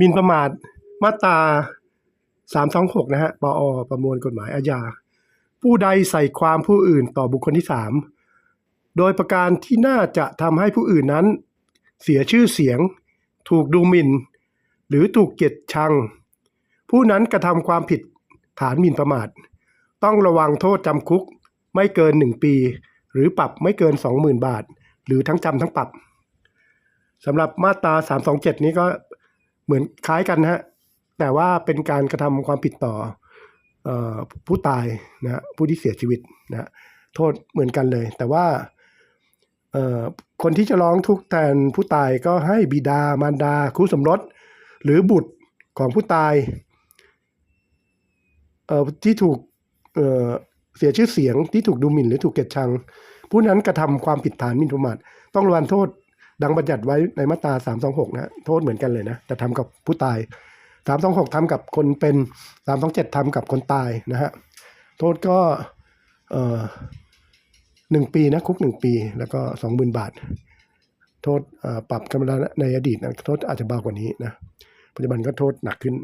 มินประมาทมาตราสามสองหกนะฮะ ปอ ประมวลกฎหมายอาญา ผู้ใดใส่ความผู้อื่นต่อบุคคลที่สามโดยประการที่น่าจะทำให้ผู้อื่นนั้น เสียชื่อเสียง ถูกดูหมิ่น หรือถูกเกลียดชัง ผู้นั้นกระทำความผิดฐานหมิ่นประมาท ต้องระวังโทษจำคุกไม่เกินหนึ่งปี หรือปรับไม่เกินสองหมื่นบาท หรือทั้งจำทั้งปรับสำหรับมาตรา 327 นี้ก็ เหมือนคล้ายกันนะฮะแต่ว่าเป็นการกระทำความผิดต่ออผู้ตายนะผู้ที่เสียชีวิตนะโทษเหมือนกันเลย แต่ว่าคนที่จะร้องทุกข์แทนผู้ตายก็ให้บิดามารดาคู่สมรส หรือบุตรของผู้ตายที่ถูกเเสียชื่อเสียงที่ถูกดูหมิ่นหรือถูกเกลียดชัง ผู้นั้นกระทำความผิดฐานหมิ่นประมาทต้องระวังโทษ ดังบัญญัติไว้ในมาตรา326นะโทษเหมือนกันเลยนะแต่ทำกับผู้ตาย326ทำกับคนเป็น327ทำกับคนตายนะฮะโทษก็เอ่อหนึ่งปีนะคุกหนึ่งปี แล้วก็สองหมื่นบาท โทษอ่อปรับกำลังในอดีตนะโทษอาจจะเบากว่านี้นะปัจจุบันก็โทษหนักขึ้น